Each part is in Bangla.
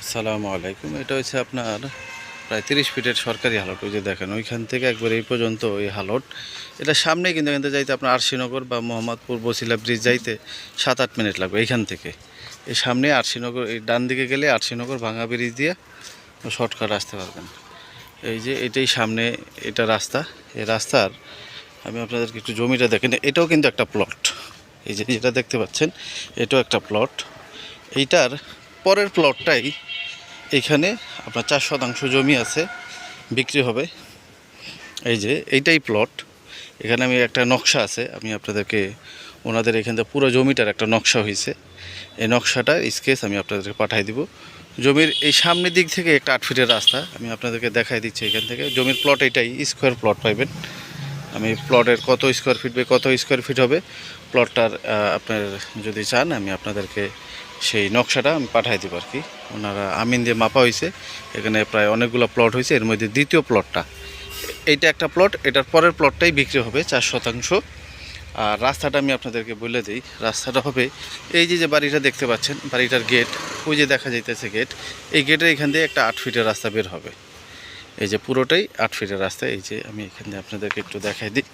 আসসালামু আলাইকুম। এটা হচ্ছে আপনার প্রায় তিরিশ ফিটের সরকারি হালট, ওই যে দেখেন, ওইখান থেকে একবার এই পর্যন্ত ওই হালট। এটা সামনে কিন্তু এখান থেকে যাইতে আপনার আরশিনগর বা মোহাম্মদপুর বসিলা ব্রিজ যাইতে সাত আট মিনিট লাগবে এইখান থেকে। এই সামনে আরশিনগর, এই ডান দিকে গেলে আরশিনগর ভাঙা ব্রিজ দিয়ে শর্টকাট আসতে পারবেন। এই যে এটাই সামনে এটা রাস্তা। এই রাস্তার আমি আপনাদেরকে একটু জমিটা দেখেন, এটাও কিন্তু একটা প্লট। এই যে যেটা দেখতে পাচ্ছেন, এটাও একটা প্লট। এইটার পরের প্লটটাই এইখানে আপনার চার শতাংশ জমি আছে, বিক্রি হবে। এই যে এইটাই প্লট এখানে আমি একটা নকশা আছে, আমি আপনাদেরকে ওনাদের এখান থেকে পুরো জমিটার একটা নকশা হয়েছে এই নকশাটার স্কেচ আমি আপনাদেরকে পাঠিয়ে দিব। জমির এই সামনের দিক থেকে একটা আট ফিটের রাস্তা, আমি আপনাদেরকে দেখাই দিচ্ছি এখান থেকে। জমির প্লট এটাই স্কোয়ার প্লট পাইবেন। আমি প্লটের কত স্কোয়ার ফিট কত স্কোয়ার ফিট হবে প্লটটার আপনার যদি চান, আমি আপনাদেরকে সেই নকশাটা আমি পাঠাই দিব আর কি। ওনারা আমিন দিয়ে মাপা হয়েছে এখানে প্রায় অনেকগুলো প্লট হয়েছে এর মধ্যে দ্বিতীয় প্লটটা এইটা একটা প্লট এটার পরের প্লটটাই বিক্রি হবে চার শতাংশ। আর রাস্তাটা আমি আপনাদেরকে বলে দিই, রাস্তাটা হবে এই যে যে বাড়িটা দেখতে পাচ্ছেন, বাড়িটার গেট ওই যে দেখা যাইতেছে গেট এই গেটের এখান দিয়ে একটা আট ফিটের রাস্তা বের হবে। এই যে পুরোটাই আট ফিটের রাস্তা, এই যে আমি এখান দিয়ে আপনাদেরকে একটু দেখাই দিই।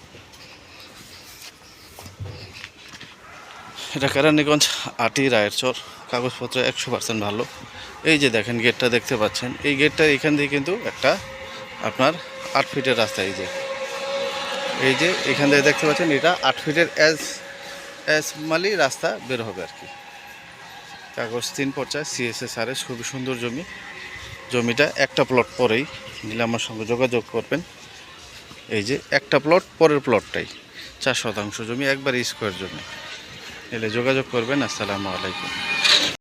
এটা কেরানীগঞ্জ আটি রায়ের চর। কাগজপত্র একশো পার্সেন্ট ভালো। এই যে দেখেন গেটটা দেখতে পাচ্ছেন। এই গেটটা এখান দিয়ে কিন্তু একটা আপনার আট ফিটের রাস্তা, এই যে। এই যে এখান থেকে দেখতে পাচ্ছেন, এটা আট ফিটের অ্যাজ অ্যাজ মালি রাস্তা বের হবে আর কি। কাগজ তিন পর্চায় সিএসএস আর এস খুবই সুন্দর জমি। জমিটা একটা প্লট পরেই। নিলে আমার সঙ্গে যোগাযোগ করবেন। এই যে একটা প্লট পরের প্লটটাই চার শতাংশ জমি, একবার স্কোয়ার জমি। এলে যোগাযোগ করবেন। আসসালামু আলাইকুম।